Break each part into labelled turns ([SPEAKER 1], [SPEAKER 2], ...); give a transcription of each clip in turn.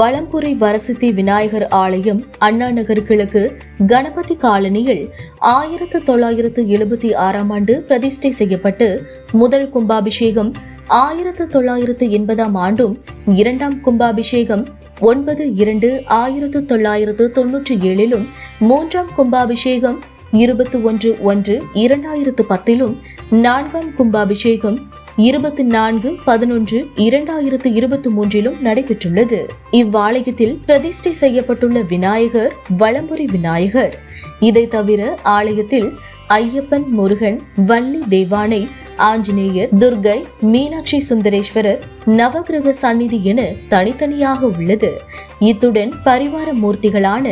[SPEAKER 1] வளம்புரி வரசித்தி விநாயகர் ஆலயம் அண்ணா நகர் கிழக்கு கணபதி காலனியில் ஆயிரத்து தொள்ளாயிரத்து எழுபத்தி ஆறாம் ஆண்டு பிரதிஷ்டை செய்யப்பட்டு முதல் கும்பாபிஷேகம் ஆயிரத்து தொள்ளாயிரத்து எண்பதாம் ஆண்டும் இரண்டாம் கும்பாபிஷேகம் ஒன்பது இரண்டு ஆயிரத்து தொள்ளாயிரத்து தொன்னூற்றி ஏழிலும் மூன்றாம் கும்பாபிஷேகம் இருபத்தி ஒன்று ஒன்று இரண்டாயிரத்து பத்திலும் நான்காம் கும்பாபிஷேகம் இருபத்தி நான்கு பதினொன்று இரண்டாயிரத்து இருபத்தி மூன்றிலும் நடைபெற்றுள்ளது. இவ்வாலயத்தில் பிரதிஷ்டை செய்யப்பட்டுள்ள விநாயகர் வலம்புரி விநாயகர். இதை தவிர ஆலயத்தில் ஐயப்பன் முருகன் வள்ளி தேவானை ஆஞ்சநேயர் துர்கை மீனாட்சி சுந்தரேஸ்வரர் நவகிரக சந்நிதி என தனித்தனியாக உள்ளது. இத்துடன் பரிவார மூர்த்திகளான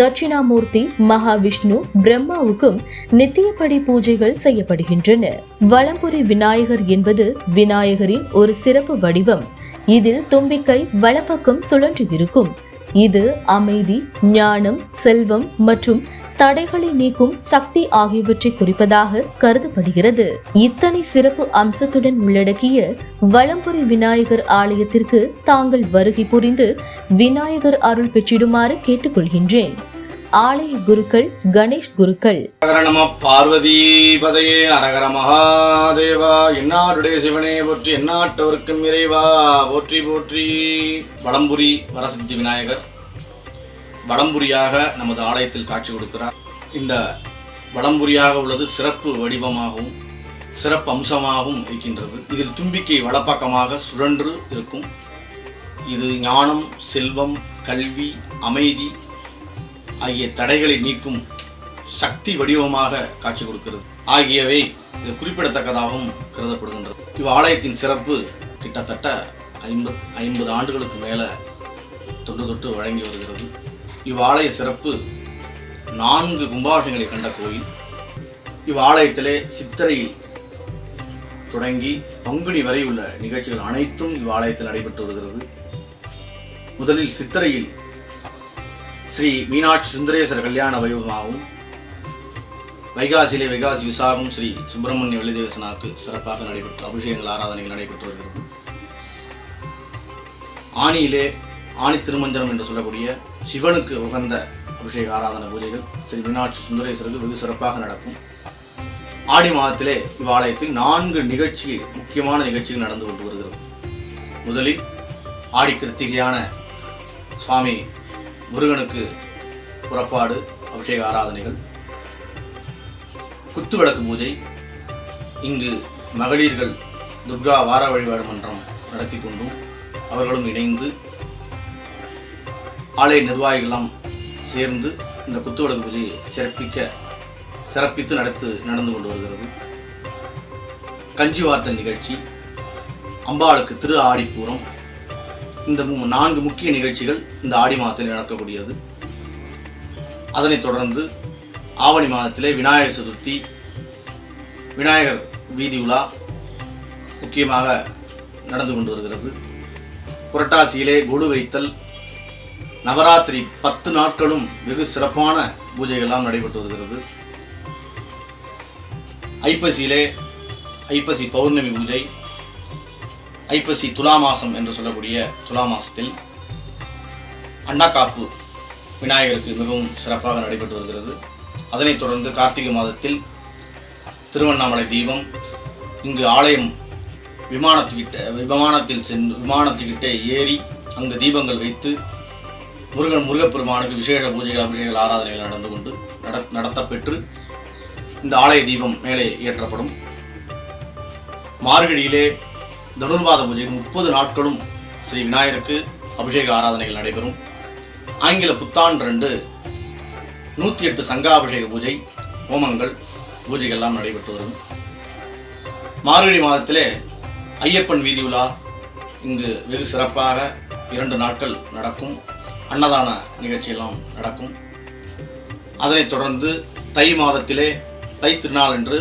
[SPEAKER 1] தட்சிணாமூர்த்தி மகாவிஷ்ணு பிரம்மாவுக்கும் நித்தியப்படி பூஜைகள் செய்யப்படுகின்றன. வலம்புரி விநாயகர் என்பது விநாயகரின் ஒரு சிறப்பு வடிவம். இதில் தும்பிக்கை வலப்பக்கம் சுழன்று இருக்கும் இது அமைதி ஞானம் செல்வம் மற்றும் தடைகளை நீக்கும் சக்தி ஆகியவற்றை குறிப்பதாக கருதப்படுகிறது. இத்தனை சிறப்பு அம்சத்துடன் உள்ளடக்கிய வலம்புரி விநாயகர் ஆலயத்திற்கு தாங்கள் வருகை புரிந்து விநாயகர் அருள் பெற்றிடுமாறு கேட்டுக்கொள்கின்றேன். ஆலய குருக்கள் கணேஷ் குருக்கள்.
[SPEAKER 2] நம பார்வதி பதையே அரகர மகாதேவா என்னாருடைய சிவனே போற்றி எந்நாட்டவர்க்கும் இறைவா போற்றி போற்றி. வளம்புரி வரசித்தி விநாயகர். வளம்புரியாக நமது ஆலயத்தில் காட்சி கொடுக்கிறார். இந்த வளம்புரியாக உள்ளது சிறப்பு வடிவமாகவும் சிறப்பு அம்சமாகவும் இருக்கின்றது. இதில் தும்பிக்கை வலப்பக்கமாக சுழன்று இருக்கும். இது ஞானம் செல்வம் கல்வி அமைதி ஆகிய தடைகளை நீக்கும் சக்தி வடிவமாக காட்சி கொடுக்கிறது. ஆகியவை இது குறிப்பிடத்தக்கதாகவும் கருதப்படுகின்றது. இவ் ஆலயத்தின் சிறப்பு கிட்டத்தட்ட ஐம்பது ஐம்பது ஆண்டுகளுக்கு மேலே தொன்று தொட்டு வழங்கி வருகிறது. இவ்வாலய சிறப்பு நான்கு கும்பாபிஷங்களை கண்ட கோயில். இவ்வாலயத்திலே சித்திரையில் தொடங்கி பங்குனி வரை உள்ள நிகழ்ச்சிகள் அனைத்தும் இவ்வாலயத்தில் நடைபெற்று வருகிறது. முதலில் சித்திரையில் ஸ்ரீ மீனாட்சி சுந்தரேஸ்வர கல்யாண வைபவமாகவும் வைகாசியிலே வைகாசி விசாகம் ஸ்ரீ சுப்பிரமணிய வெள்ளிதேவசனாக்கு சிறப்பாக நடைபெற்று அபிஷேகங்கள் ஆராதனைகள் நடைபெற்று வருகிறது. ஆணியிலே ஆணி திருமஞ்சனம் என்று சொல்லக்கூடிய சிவனுக்கு உகந்த அபிஷேக ஆராதனை பூஜைகள் ஸ்ரீ மீனாட்சி சுந்தரேஸ்வரர்கள் வெகு சிறப்பாக நடக்கும். ஆடி மாதத்திலே இவ்வாலயத்தில் நான்கு நிகழ்ச்சி முக்கியமான நிகழ்ச்சிகள் நடந்து கொண்டு வருகிறது. முதலில் ஆடி கிருத்திகையான சுவாமி முருகனுக்கு புறப்பாடு அபிஷேக ஆராதனைகள். குத்துவிளக்கு பூஜை. இங்கு மகளிர்கள் துர்கா வார வழிபாடு மன்றம் நடத்தி கொண்டும் அவர்களும் இணைந்து ஆலய நிர்வாகிகளெல்லாம் சேர்ந்து இந்த குத்துவிளக்கு பூஜையை சிறப்பிக்க சிறப்பித்து நடத்து நடந்து கொண்டு வருகிறது. கஞ்சி வார்த்தை நிகழ்ச்சி அம்பாளுக்கு திரு ஆடிப்பூரம். இந்த நான்கு முக்கிய நிகழ்ச்சிகள் இந்த ஆடி மாதத்தில் நடக்கக்கூடியது. அதனைத் தொடர்ந்து ஆவணி மாதத்திலே விநாயகர் சதுர்த்தி விநாயகர் வீதி உலா முக்கியமாக நடந்து கொண்டு வருகிறது. புரட்டாசியிலே கொலு வைத்தல் நவராத்திரி பத்து நாட்களும் வெகு சிறப்பான பூஜைகள்லாம் நடைபெற்று வருகிறது. ஐப்பசியிலே ஐப்பசி பௌர்ணமி பூஜை ஐப்பசி துலா மாசம் என்று சொல்லக்கூடிய துலா மாசத்தில் அண்ணாக்காப்பு விநாயகருக்கு மிகவும் சிறப்பாக நடைபெற்று வருகிறது. அதனைத் தொடர்ந்து கார்த்திகை மாதத்தில் திருவண்ணாமலை தீபம் இங்கு ஆலயம் விமானத்துக்கிட்ட விமானத்தில் சென்று விமானத்துக்கிட்டே ஏறி அங்கு தீபங்கள் வைத்து முருகன் முருகப்பெருமானுக்கு விசேஷ பூஜைகள் அபிஷேகங்கள் ஆராதனைகள் நடந்து கொண்டு நட நடத்தப்பெற்று இந்த ஆலய தீபம் மேலே இயற்றப்படும் மார்கழியிலே தனுர்வாத பூஜை முப்பது நாட்களும் ஸ்ரீ விநாயகருக்கு அபிஷேக ஆராதனைகள் நடைபெறும். ஆங்கில புத்தாண்டு ரெண்டு நூற்றி எட்டு சங்காபிஷேக பூஜை ஹோமங்கள் பூஜைகள் எல்லாம் நடைபெற்று வரும். மார்கழி மாதத்திலே ஐயப்பன் வீதி உலா இங்கு வெகு சிறப்பாக இரண்டு நாட்கள் நடக்கும். அன்னதான நிகழ்ச்சியெல்லாம் நடக்கும். அதனைத் தொடர்ந்து தை மாதத்திலே தை திருநாள் என்று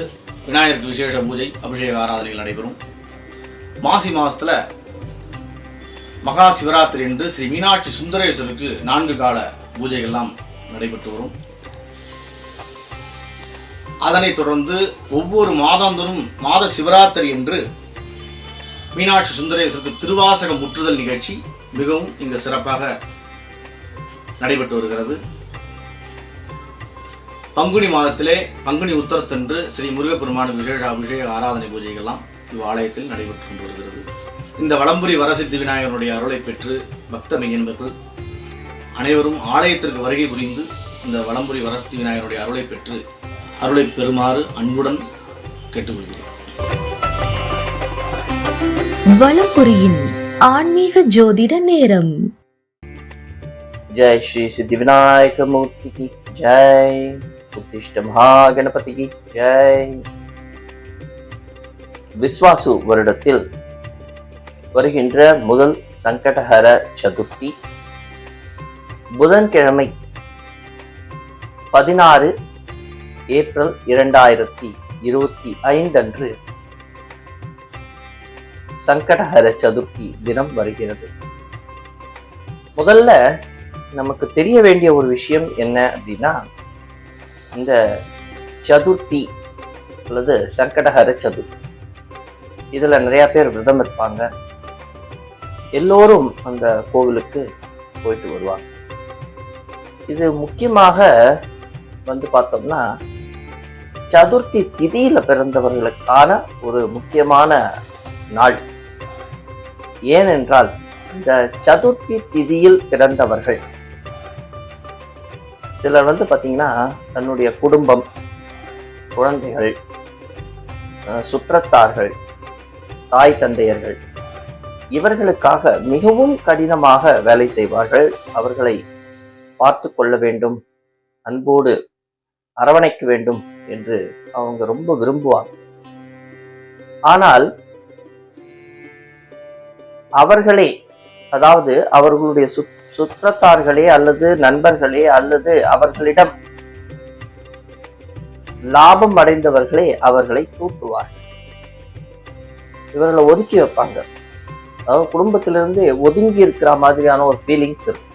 [SPEAKER 2] விநாயகருக்கு விசேஷ பூஜை அபிஷேக ஆராதனைகள் நடைபெறும். மாசி மாதத்தில் மகா சிவராத்திரி என்று ஸ்ரீ மீனாட்சி சுந்தரேஸ்வருக்கு நான்கு கால பூஜைகள்லாம் நடைபெற்று வரும். அதனைத் தொடர்ந்து ஒவ்வொரு மாதாந்தரும் மாத சிவராத்திரி என்று மீனாட்சி சுந்தரேஸ்வருக்கு திருவாசக முற்றுதல் நிகழ்ச்சி மிகவும் இங்கு சிறப்பாக நடைபெற்று வருகிறது. பங்குனி மாதத்திலே பங்குனி உத்தரத்தன்று ஸ்ரீ முருகப்பெருமான விசேஷ அபிஷேக ஆராதனை பூஜைகள்லாம் இவ்வாலயத்தில் நடைபெற்று கொண்டு வருகிறது. இந்த வளம்புரி வரசித்தி விநாயகனுடைய அருளை பெற்று பக்த மெய்யன்பர்கள் அனைவரும் ஆலயத்திற்கு வருகை புரிந்து இந்த வளம்புரி வரசித்தி விநாயகனுடைய அருளை பெற்று அருளை பெறுமாறு அன்புடன் கேட்டுக்கொள்கிறேன்.
[SPEAKER 1] வலம்புரியின் ஆன்மீக ஜோதிட நேரம்.
[SPEAKER 3] जय श्री सिद्धि विनायक मूर्ति की जय उत्तिष्ठ महागणपति की जय விஸ்வாசு வருடத்தில் வருகின்ற முதல் சங்கடஹர சதுர்த்தி புதன்கிழமை பதினாறு ஏப்ரல் இரண்டாயிரத்தி இருபத்தி ஐந்தன்று சங்கடஹர சதுர்த்தி தினம் வருகிறது முதல்ல நமக்கு தெரிய வேண்டிய ஒரு விஷயம் என்ன அப்படின்னா இந்த சதுர்த்தி அல்லது சங்கடஹர சதுர்த்தி இதுல நிறைய பேர் விரதம் இருப்பாங்க. எல்லோரும் அந்த கோவிலுக்கு போயிட்டு வருவாங்க. இது முக்கியமாக வந்து பார்த்தோம்னா சதுர்த்தி திதியில பிறந்தவர்களுக்கான ஒரு முக்கியமான நாள். ஏனென்றால் இந்த சதுர்த்தி திதியில் பிறந்தவர்கள் சிலர் வந்து பார்த்தீங்கன்னா தன்னுடைய குடும்பம் குழந்தைகள் சுற்றத்தார்கள் தாய் தந்தையர்கள் இவர்களுக்காக மிகவும் கடினமாக வேலை செய்வார்கள். அவர்களை பார்த்து கொள்ள வேண்டும் அன்போடு அரவணைக்க வேண்டும் என்று அவங்க ரொம்ப விரும்புவாங்க. ஆனால் அவர்களே அதாவது அவர்களுடைய சுத் சுற்றத்தார்களே அல்லது நண்பர்களே அல்லது அவர்களிடம் லாபம் அடைந்தவர்களே அவர்களை தூட்டுவார் இவர்களை ஒதுக்கி வைப்பாங்க. அதாவது குடும்பத்திலிருந்து ஒதுங்கி இருக்கிற மாதிரியான ஒரு ஃபீலிங்ஸ் இருக்கும்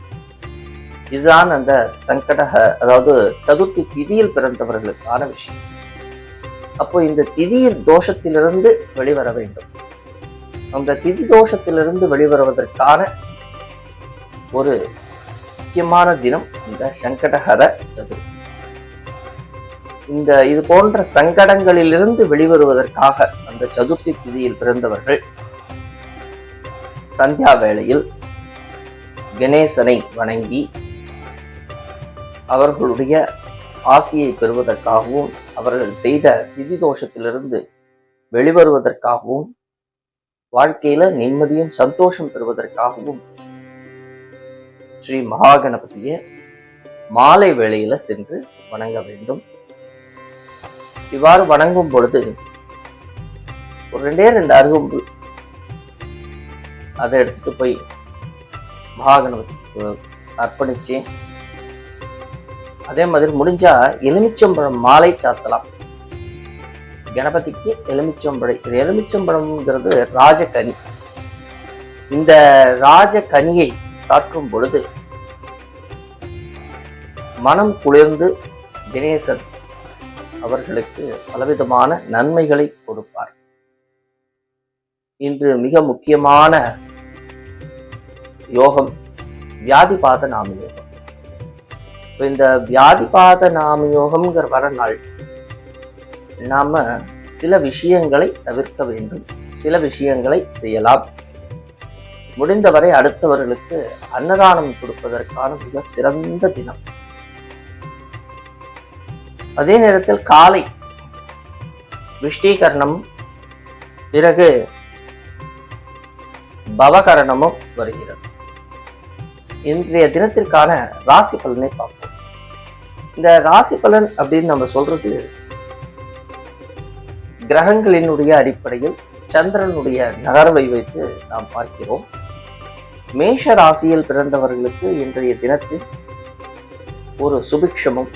[SPEAKER 3] இதுதான் அந்த சங்கடக அதாவது சதுர்த்தி திதியில் பிறந்தவர்களுக்கான விஷயம். அப்போ இந்த திதியில் தோஷத்திலிருந்து வெளிவர வேண்டும். அந்த திதி தோஷத்திலிருந்து வெளிவருவதற்கான ஒரு முக்கியமான தினம் இந்த சங்கடஹர சதுர்த்தி. இந்த இது போன்ற சங்கடங்களிலிருந்து வெளிவருவதற்காக அந்த சதுர்த்தி திதியில் பிறந்தவர்கள் சந்தியா வேளையில் கணேசனை வணங்கி அவர்களுடைய ஆசியை பெறுவதற்காகவும் அவர்கள் செய்த திதி தோஷத்திலிருந்து வெளிவருவதற்காகவும் வாழ்க்கையில நிம்மதியும் சந்தோஷம் பெறுவதற்காகவும் ஸ்ரீ மகாகணபதியை மாலை வேளையில் சென்று வணங்க வேண்டும். இவ்வாறு வணங்கும் பொழுது ஒரு ரெண்டே ரெண்டு அருகம்புல் அதை எடுத்துட்டு போய் மகாகணபதிக்கு அர்ப்பணிச்சு அதே மாதிரி முடிஞ்சா எலுமிச்சம்பழம் மாலை சாத்தலாம். கணபதிக்கு எலுமிச்சம்பழை இது எலுமிச்சம்பழம்ங்கிறது ராஜகனி. இந்த ராஜகனியை சாற்றும் பொழுது மனம் குளிர்ந்து கணேசன் அவர்களுக்கு பலவிதமான நன்மைகளை கொடுப்பார். இன்று மிக முக்கியமான யோகம் வியாதிபாத நாம யோகம் இப்போ இந்த வியாதிபாத நாம யோகம்ங்கிற வர நாள் நாம சில விஷயங்களை தவிர்க்க வேண்டும். சில விஷயங்களை செய்யலாம். முடிந்தவரை அடுத்தவர்களுக்கு அன்னதானம் கொடுப்பதற்கான மிக சிறந்த தினம். அதே நேரத்தில் காலை விஷ்டீகரணம் பிறகு பவகரணமும் வருகிறது. இன்றைய தினத்திற்கான ராசி பலனை பார்ப்போம். இந்த ராசி பலன் அப்படின்னு நம்ம சொல்றது கிரகங்களினுடைய அடிப்படையில் சந்திரனுடைய நகர்வை வைத்து நாம் பார்க்கிறோம். மேஷ ராசியில் பிறந்தவர்களுக்கு இன்றைய தினத்தில் ஒரு சுபிக்ஷமும்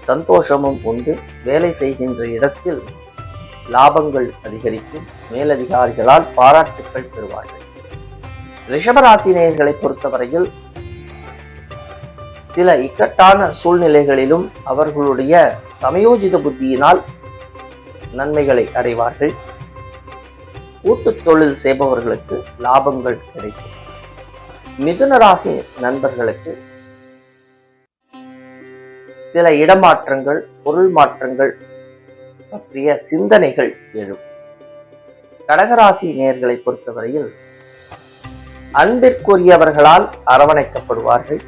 [SPEAKER 3] சந்தோஷமும் உண்டு. வேலை செய்கின்ற இடத்தில் லாபங்கள் அதிகரிக்கும். மேலதிகாரிகளால் பாராட்டுக்கள் பெறுவார்கள். ரிஷபராசினியர்களை பொறுத்தவரையில் சில இக்கட்டான சூழ்நிலைகளிலும் அவர்களுடைய சமயோஜித புத்தியினால் நன்மைகளை அடைவார்கள். கூட்டுத் தொழில் செய்பவர்களுக்கு லாபங்கள் கிடைக்கும். மிதுன ராசி நண்பர்களுக்கு சில இடமாற்றங்கள் பொருள் மாற்றங்கள் பற்றிய சிந்தனைகள் எழும். கடகராசி நேர்களை பொறுத்தவரையில் அன்பிற்குரியவர்களால் அரவணைக்கப்படுவார்கள்.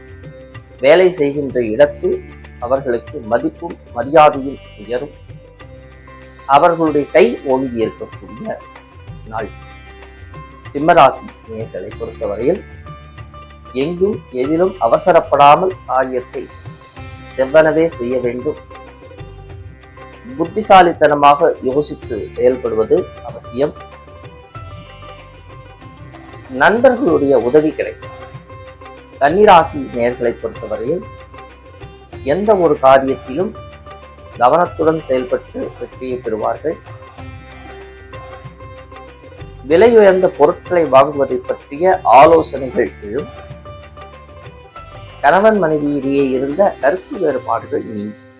[SPEAKER 3] வேலை செய்கின்ற இடத்தில் அவர்களுக்கு மதிப்பும் மரியாதையும் உயரும். அவர்களுடைய கை ஓங்கி இருக்கக்கூடிய நாள். சிம்மராசி நேர்களை பொறுத்தவரையில் எங்கும் எதிலும் அவசரப்படாமல் காரியத்தை செவ்வனவே செய்ய வேண்டும். புத்திசாலித்தனமாக யோசித்து செயல்படுவது அவசியம். நண்பர்களுடைய உதவி கிடைக்கும். கன்னிராசி நேர்களை பொறுத்தவரையில் எந்த ஒரு காரியத்திலும் கவனத்துடன் செயல்பட்டு வெற்றியை பெறுவார்கள். விலை உயர்ந்த பொருட்களை வாங்குவதை பற்றிய ஆலோசனைகள் எழும். கணவன் மனைவியிடையே இருந்த கருத்து வேறுபாடுகள் நீங்கும்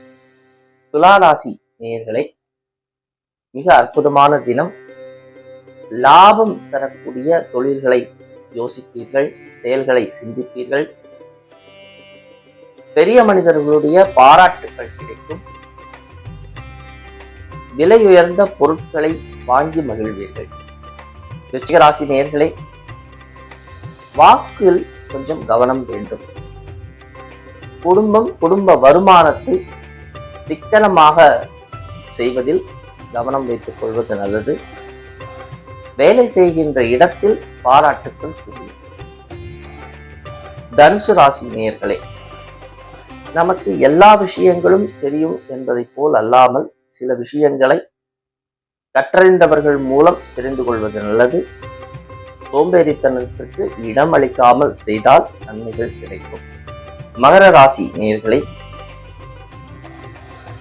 [SPEAKER 3] துலாராசி நேயர்களே மிக அற்புதமான தினம். லாபம் தரக்கூடிய தொழில்களை யோசிப்பீர்கள் செயல்களை சிந்திப்பீர்கள். பெரிய மனிதர்களுடைய பாராட்டுகள் கிடைக்கும். விலை உயர்ந்த பொருட்களை வாங்கி மகிழ்வீர்கள். ரிச்சிகராசி நேயர்களே வாக்கில் கொஞ்சம் கவனம் வேண்டும். குடும்பம் குடும்ப வருமானத்தை சிக்கனமாக செய்வதில் கவனம் வைத்துக் கொள்வது நல்லது. வேலை செய்கின்ற இடத்தில் பாராட்டுக்கள் குவியும் தனுசு ராசி நேயர்களே நமக்கு எல்லா விஷயங்களும் தெரியும் என்பதைப் போல் அல்லாமல் சில விஷயங்களை கற்றறிந்தவர்கள் மூலம் தெரிந்து கொள்வது நல்லது. சோம்பேறித்தனத்திற்கு இடம் அளிக்காமல் செய்தால் நன்மைகள் கிடைக்கும். மகர ராசி நேர்களை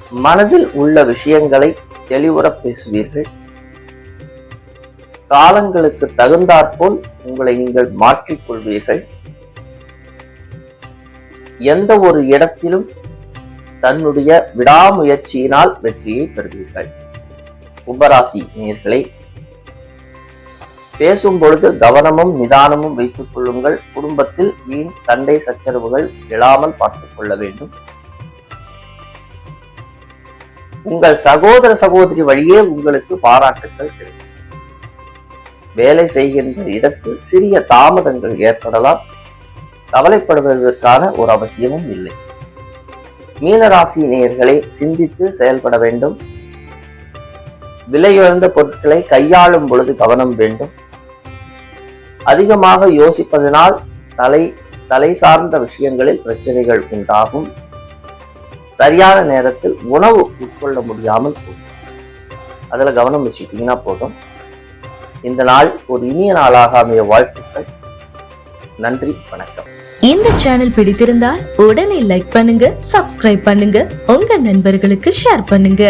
[SPEAKER 3] மனதில் உள்ள விஷயங்களை தெளிவுற பேசுவீர்கள். காலங்களுக்கு தகுந்தாற்போல் உங்களை நீங்கள் மாற்றிக்கொள்வீர்கள் எந்த ஒரு இடத்திலும் தன்னுடைய விடாமுயற்சியினால் வெற்றியை பெறுவீர்கள். கும்பராசி நேர்களை பேசும் பொழுது கவனமும் நிதானமும் வைத்துக் கொள்ளுங்கள். குடும்பத்தில் வீண் சண்டை சச்சரவுகள் எழாமல் பார்த்துக் கொள்ள வேண்டும். உங்கள் சகோதர சகோதரி வழியே உங்களுக்கு பாராட்டுக்கள் கிடைக்கும். வேலை செய்கின்ற இடத்தில் சிறிய தாமதங்கள் ஏற்படலாம். கவலைப்படுவதற்கான ஒரு அவசியமும் இல்லை. மீனராசி நேயர்களை சிந்தித்து செயல்பட வேண்டும். விலையுயர்ந்த பொருட்களை கையாளும் பொழுது கவனம் வேண்டும். அதிகமாக யோசிப்பதனால் தலை தலை சார்ந்த விஷயங்களில் பிரச்சனைகள் உண்டாகும். சரியான நேரத்தில் உணவு உட்கொள்ள முடியாமல் போகும். அதில் கவனம் வச்சுக்கிட்டீங்கன்னா போதும். இந்த நாள் ஒரு இனிய நாளாக அமைய வாழ்த்துக்கள். நன்றி வணக்கம்.
[SPEAKER 1] இந்த சேனல் பிடித்திருந்தால் உடனே லைக் பண்ணுங்க சப்ஸ்கிரைப் பண்ணுங்க உங்க நண்பர்களுக்கு ஷேர் பண்ணுங்க.